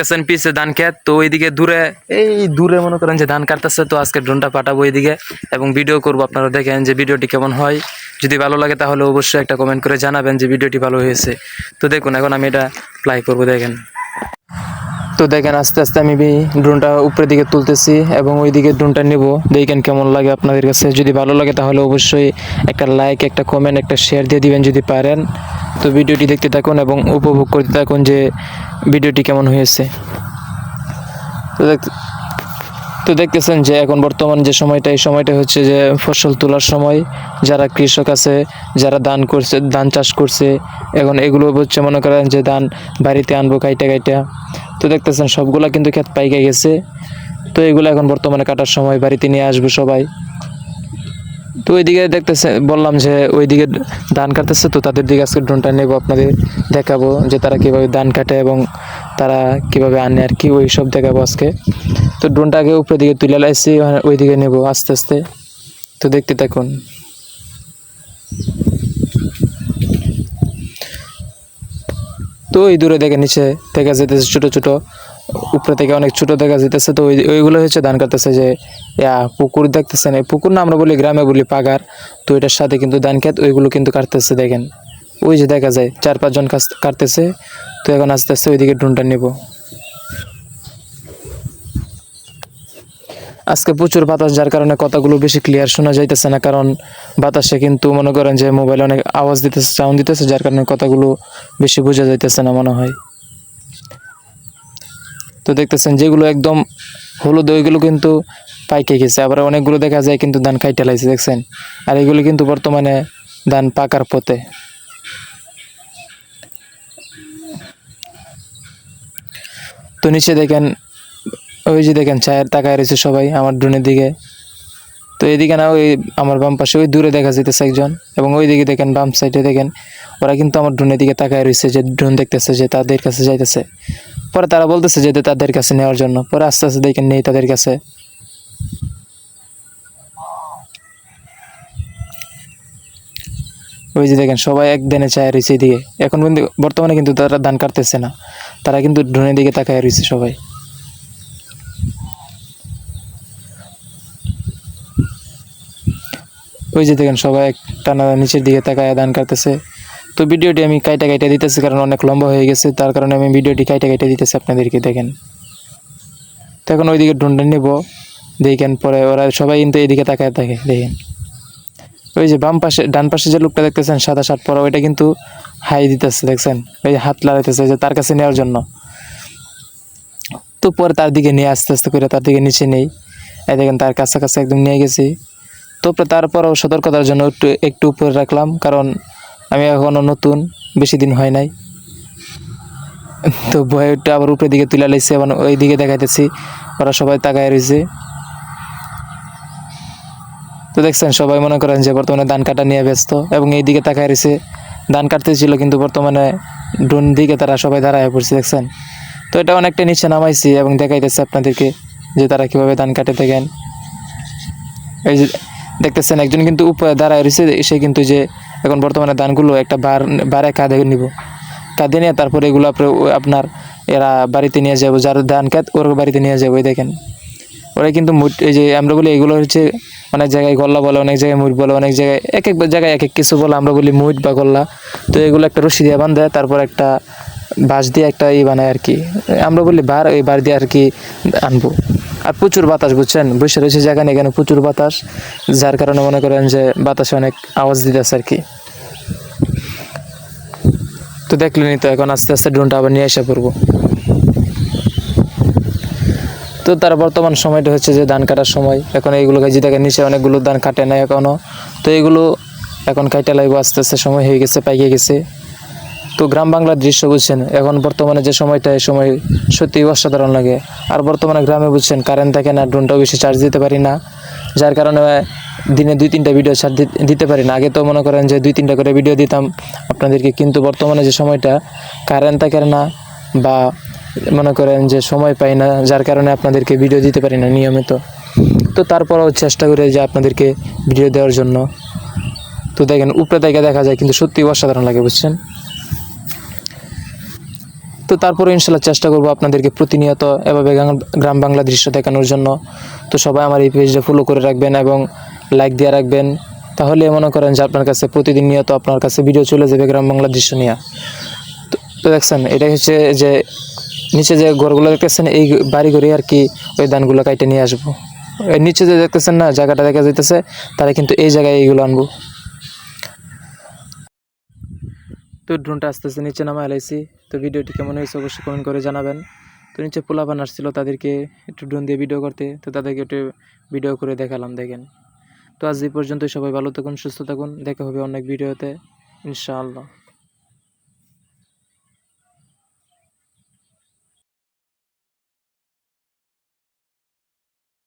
দেখতেছেন পিছে ধান খেত। তো ওইদিকে দূরে, এই দূরে মনে করেন যে ধান কাটতেছে, তো আজকে ড্রোনটা পাঠাবো ওইদিকে এবং ভিডিও করব। আপনারা দেখেন যে ভিডিওটি কেমন হয়। যদি ভালো লাগে তাহলে অবশ্যই একটা কমেন্ট করে জানাবেন যে ভিডিওটি ভালো হয়েছে। তো দেখুন, এখন আমি এটা প্লাই করব, দেখেন। তো দেখেন, আস্তে আস্তে আমি ড্রোনটা উপরের দিকে তুলতেছি এবং ওই দিকে ড্রোনটা নেব। দেখেন কেমন লাগে আপনাদের কাছে। যদি ভালো লাগে তাহলে অবশ্যই একটা লাইক একটা কমেন্ট একটা শেয়ার দিয়ে দিবেন যদি পারেন। তো ভিডিওটি দেখতে থাকুন এবং উপভোগ করতে থাকুন যে ভিডিওটি কেমন হয়েছে। তো দেখ- তো দেখতেছেন যে এখন বর্তমান যে সময়টা, এই সময়টা হচ্ছে যে ফসল তোলার সময়। যারা কৃষক আছে, যারা ধান করছে, ধান চাষ করছে, এখন এগুলো হচ্ছে মনে করেন যে ধান বাড়িতে আনব কাইটা কাইটা। তো দেখতেছেন সবগুলা কিন্তু ক্ষেত পাইকে গেছে। তো এগুলো এখন বর্তমানে কাটার সময় বাড়িতে নিয়ে আসব সবাই। তো ওইদিকে দেখতেছে, বললাম যে ওইদিকে ধান কাটতেছে, তো তাদের দিকে আজকে ড্রোনটা নেব, আপনাদের দেখাবো যে তারা কীভাবে ধান কাটে এবং তারা কীভাবে আনে আর কি, ওই সব দেখাবো আজকে। তো ড্রোনটাকে উপরের দিকে তুলে লাইছি ওইদিকে নেব আস্তে আস্তে। তো দেখতে থাকুন। তো ওই দূরে দেখে নিচে দেখা যেতেছে ছোটো ছোট উপরে থেকে অনেক ছোট দেখা যেতেছে তো ওই ওইগুলো হচ্ছে ধান কাটতেছে যে, ইয়া, পুকুর দেখতেছেন, এই পুকুর না আমরা বলি গ্রামে বলি পাগার, তো এটার সাথে কিন্তু ধান খেত, ওইগুলো কিন্তু কাটতেছে দেখেন। ওই যে দেখা যায়, চার পাঁচজন কাটতেছে, তো এখন আস্তে আস্তে ওইদিকে ড্রোনটা নেব। আজকে প্রচুর বাতাস, যার কারণে কথাগুলো বেশি ক্লিয়ার শোনা যাইতেছে না, কারণ বাতাসে কিন্তু মনে করেন যে মোবাইলে অনেক আওয়াজ দিতেছে সাউন্ড দিতেছে, যার কারণে কথাগুলো বেশি বোঝা যাইতেছে না মনে হয়। তো দেখতেছেন যেগুলো একদম হলুদ, ওইগুলো কিন্তু পাইকে গেছে। আবার অনেকগুলো দেখা যায় কিন্তু ধান খাইতে লাইছে, দেখছেন? আর এগুলো কিন্তু বর্তমানে ধান পাকার পথে। তো নিচে দেখেন, ওই যে দেখেন ছায়ের তাকায় রয়েছে সবাই আমার ড্রোনের দিকে। তো এদিকে না, ওই আমার বাম পাশে, ওই দূরে দেখা যেতেছে একজন। এবং ওই দিকে দেখেন বাম সাইডে দেখেন, ওরা কিন্তু আমার ড্রোনের দিকে তাকায় রয়েছে, যে ড্রোন দেখতেছে, যে তাদের কাছে যাইতেছে। পরে তারা বলতেছে যে তাদের কাছে নেওয়ার জন্য। পরে আস্তে আস্তে দেখেন নেই তাদের কাছে। ওই যে দেখেন, সবাই এক দিনে চায় রয়েছে এদিকে এখন কিন্তু বর্তমানে কিন্তু তারা ধান কাটতেছে না। তারা কিন্তু ড্রোনের দিকে তাকায় রয়েছে সবাই। ওই যে দেখেন, সবাই এক টানা নিচের দিকে তাকায় ধান কাটতেছে। তো ভিডিওটি আমি কাইটা কাইটা দিতেছি কারণ অনেক লম্বা হয়ে গেছে, তার কারণে আমি ভিডিওটি কাইটা কাইটা দিতেছি আপনাদেরকে, দেখেন। তো এখন ওইদিকে ড্রোনটা নেব, দেখেন পরে ওরা সবাই কিন্তু এইদিকে তাকায় থাকে, দেখেন। ওই যে বাম পাশে, ডান পাশে যে লোকটা দেখতেছেন, সাদা শার্ট পরা, ওইটা কিন্তু হাই দিতেছে, দেখছেন? ওই হাত লাগাইতেছে যে তার কাছে নেওয়ার জন্য। তো পরে তার দিকে নিয়ে আস্তে আস্তে করে তার দিকে নিচে নেই। এই দেখেন তার কাছে কাছে একদম নিয়ে গেছি। তো পরে তারপরও সতর্কতার জন্য একটু একটু উপরে রাখলাম, কারণ আমি এখনও নতুন, বেশি দিন হয় নাই। তো একটু আবার উপরের দিকে তুলে লাইছে এবং ওই দিকে দেখাইতেছি, ওরা সবাই তাকায় রয়েছে। তো দেখছেন, সবাই মনে করেন যে বর্তমানে ধান কাটা নিয়ে ব্যস্ত, এবং এই দিকে তাকায় রয়েছে। ধান কাটতে ছিল, কিন্তু বর্তমানে ড্রোন দিকে তারা সবাই দাঁড়ায় পড়ছে, দেখছেন। তো এটা অনেকটা নিচে নামাইছি, এবং দেখাইতেছে আপনাদেরকে যে তারা কীভাবে ধান কাটে থাকেন এই যে দেখতেছেন, একজন কিন্তু উপরে দাঁড়ায় রয়েছে, সে কিন্তু যে এখন বর্তমানে ধানগুলো একটা বার, বারে কাঁধে নিব। কাঁধে নিয়ে তারপরে এগুলো আপনার এরা বাড়িতে নিয়ে যাব, যার ধান খেত ওর বাড়িতে নিয়ে যাব, এই দেখেন। ওরা কিন্তু মুট, এই যে আমরা বলি এগুলো হচ্ছে অনেক জায়গায় গল্লা বলে, অনেক জায়গায় মুট বলে, অনেক জায়গায় এক এক জায়গায় এক এক কিছু বলে আমরা বলি মুট বা গল্লা। তো এগুলো একটা রশি দিয়ে বান্ধে তারপর একটা বাঁশ দিয়ে একটা ই বানায় আর কি। আমরা বলি বার ওই বার দিয়ে আর কি আনব। আর প্রচুর বাতাস, বুঝছেন? বসে রয়েছে জায়গা নেই এখানে প্রচুর বাতাস, যার কারণে মনে করেন যে বাতাসে অনেক আওয়াজ দিতেছে আর কি। তো দেখলেনই তো, এখন আস্তে আস্তে ড্রোনটা আবার নিয়ে এসে পড়ব। তো তার বর্তমান সময়টা হচ্ছে যে ধান কাটার সময়। এখন এইগুলো গাছি দেখেন নিচে অনেকগুলো ধান কাটে না এখনও তো এইগুলো এখন কাইটা লাগবে, আস্তে আস্তে সময় হয়ে গেছে পাইকে গেছে। তো গ্রাম বাংলার দৃশ্য বুঝছেন, এখন বর্তমানে যে সময়টা, এই সময় সত্যি অসাধারণ লাগে। আর বর্তমানে গ্রামে বুঝছেন কারেন্ট থাকে না ড্রোনটাও বেশি চার্জ দিতে পারি না। যার কারণে দিনে দুই তিনটা ভিডিও চার্জ দিতে পারি না। আগে তো মনে করেন যে দুই তিনটা করে ভিডিও দিতাম আপনাদেরকে, কিন্তু বর্তমানে যে সময়টা কারেন্ট থাকে না বা মনে করেন যে সময় পাই না, যার কারণে আপনাদেরকে ভিডিও দিতে পারি না নিয়মিত। তো তারপরেও চেষ্টা করে যে আপনাদেরকে ভিডিও দেওয়ার জন্য। তো দেখেন, উপরে থেকে দেখা যায়, কিন্তু সত্যি অসাধারণ লাগে, বুঝছেন? তো তারপরে ইনশাল্লাহ চেষ্টা করব আপনাদেরকে প্রতিনিয়ত এভাবে গ্রাম- বাংলা দৃশ্য দেখানোর জন্য। তো সবাই আমার এই পেজটা ফলো করে রাখবেন এবং লাইক দিয়ে রাখবেন। তাহলে মনে করেন যে আপনার কাছে প্রতিদিন নিয়ত আপনার কাছে ভিডিও চলে যাবে গ্রাম বাংলা দৃশ্য নিয়ে। তো তো দেখছেন, এটাই হচ্ছে যে নিচে যে ঘরগুলো দেখতেছেন, এই বাড়ি ঘরে আর কি ওই ধানগুলো কাইটে নিয়ে আসব। নিচে যে দেখতেছেন না, জায়গাটা দেখা যাইতেছে, তারা কিন্তু এই জায়গায় এইগুলো আনব। তো ড্রোনটা আস্তে আস্তে নিচে নামা এলাইছি তো ভিডিওটি কেমন হয়েছে অবশ্যই কমেন্ট করে জানাবেন। তো নিচে পোলাপান আসছিল তাদেরকে একটু ড্রোন দিয়ে ভিডিও করতে। তো তাদেরকে একটু ভিডিও করে দেখালাম, দেখেন। তো আজ এই পর্যন্ত সবাই ভালো থাকুন, সুস্থ থাকুন। দেখা হবে অনেক ভিডিওতে ইনশাআল্লাহ।